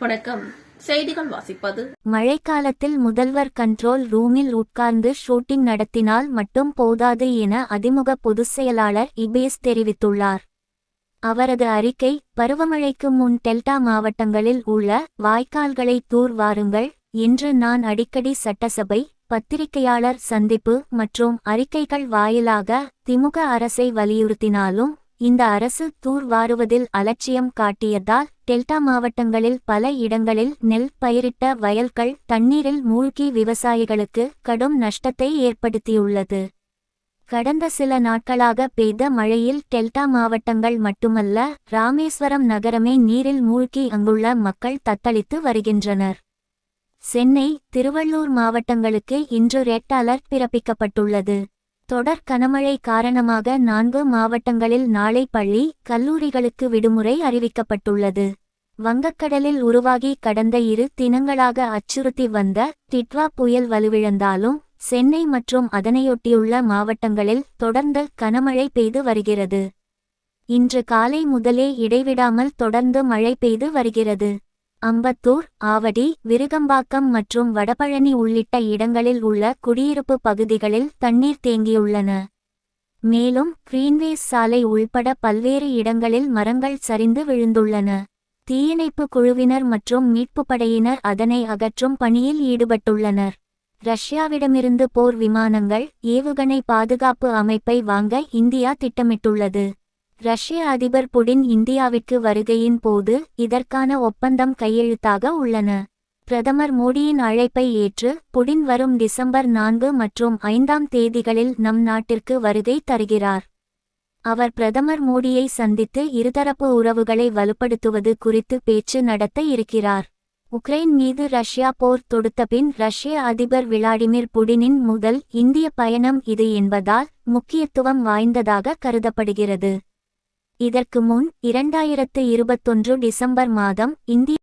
வணக்கம். செய்திகள் வாசிப்பது. மழைக்காலத்தில் முதல்வர் கண்ட்ரோல் ரூமில் உட்கார்ந்து ஷூட்டிங் நடத்தினால் மட்டும் போதாது என அதிமுக பொதுச் செயலாளர் இபேஸ் தெரிவித்துள்ளார். அவரது அறிக்கை பருவமழைக்கு முன் டெல்டா மாவட்டங்களில் உள்ள வாய்க்கால்களை தூர் வாருங்கள் என்று நான் அடிக்கடி சட்டசபை பத்திரிகையாளர் சந்திப்பு மற்றும் அறிக்கைகள் வாயிலாக திமுக அரசை வலியுறுத்தினாலும் இந்த அரசு தூர் வாருவதில் அலட்சியம் காட்டியதால் டெல்டா மாவட்டங்களில் பல இடங்களில் நெல் பயிரிட்ட வயல்கள் தண்ணீரில் மூழ்கி விவசாயிகளுக்கு கடும் நஷ்டத்தை ஏற்படுத்தியுள்ளது. கடந்த சில நாட்களாக பெய்த மழையில் டெல்டா மாவட்டங்கள் மட்டுமல்ல ராமேஸ்வரம் நகரமே நீரில் மூழ்கி அங்குள்ள மக்கள் தத்தளித்து வருகின்றனர். சென்னை திருவள்ளூர் மாவட்டங்களுக்கு இன்று ரெட் அலர்ட் பிறப்பிக்கப்பட்டுள்ளது. தொடர் கனமழை காரணமாக நான்கு மாவட்டங்களில் நாளை பள்ளி கல்லூரிகளுக்கு விடுமுறை அறிவிக்கப்பட்டுள்ளது. வங்கக்கடலில் உருவாகி கடந்த இரு தினங்களாக அச்சுறுத்தி வந்த டிட்வா புயல் வலுவிழந்தாலும் சென்னை மற்றும் அதனையொட்டியுள்ள மாவட்டங்களில் தொடர்ந்து கனமழை பெய்து வருகிறது. இன்று காலை முதலே இடைவிடாமல் தொடர்ந்து மழை பெய்து வருகிறது. அம்பத்தூர் ஆவடி விருகம்பாக்கம் மற்றும் வடபழனி உள்ளிட்ட இடங்களில் உள்ள குடியிருப்பு பகுதிகளில் தண்ணீர் தேங்கியுள்ளன. மேலும் கிரீன்வேஸ் சாலை உள்பட பல்வேறு இடங்களில் மரங்கள் சரிந்து விழுந்துள்ளன. தீயணைப்பு குழுவினர் மற்றும் மீட்புப் படையினர் அதனை அகற்றும் பணியில் ஈடுபட்டுள்ளனர். ரஷ்யாவிடமிருந்து போர் விமானங்கள் ஏவுகணை பாதுகாப்பு அமைப்பை வாங்க இந்தியா திட்டமிட்டுள்ளது. ரஷ்ய அதிபர் புடின் இந்தியாவிற்கு வருகையின் போது இதற்கான ஒப்பந்தம் கையெழுத்தாக உள்ளன. பிரதமர் மோடியின் அழைப்பை ஏற்று புடின் வரும் டிசம்பர் நான்கு மற்றும் ஐந்தாம் தேதிகளில் நம் நாட்டிற்கு வருகை தருகிறார். அவர் பிரதமர் மோடியை சந்தித்து இருதரப்பு உறவுகளை வலுப்படுத்துவது குறித்து பேச்சு நடத்த இருக்கிறார். உக்ரைன் மீது ரஷ்யா போர் தொடுத்தபின் ரஷ்ய அதிபர் விளாடிமிர் புடினின் முதல் இந்திய பயணம் இது என்பதால் முக்கியத்துவம் வாய்ந்ததாக கருதப்படுகிறது. இதற்கு முன் இரண்டாயிரத்து இருபத்தொன்று டிசம்பர் மாதம் இந்திய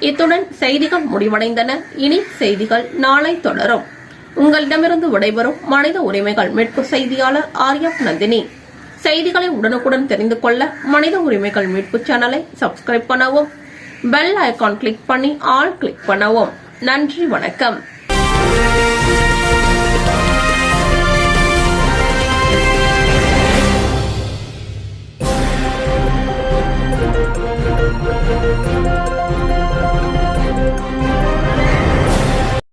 இத்துடன் செய்திகள் முடிவடைந்தன. இனி செய்திகள் நாளை தொடரும். உங்களிடமிருந்து விடைபெறும் மனித உரிமைகள் மீட்பு செய்தியாளர் ஆர்யா நந்தினி. செய்திகளை உடனுக்குடன் தெரிந்து கொள்ள மனித உரிமைகள் மீட்பு சேனலை சப்ஸ்கிரைப் பண்ணவும் பெல் ஐகான் கிளிக் பண்ணி ஆல் கிளிக் பண்ணவும். நன்றி வணக்கம்.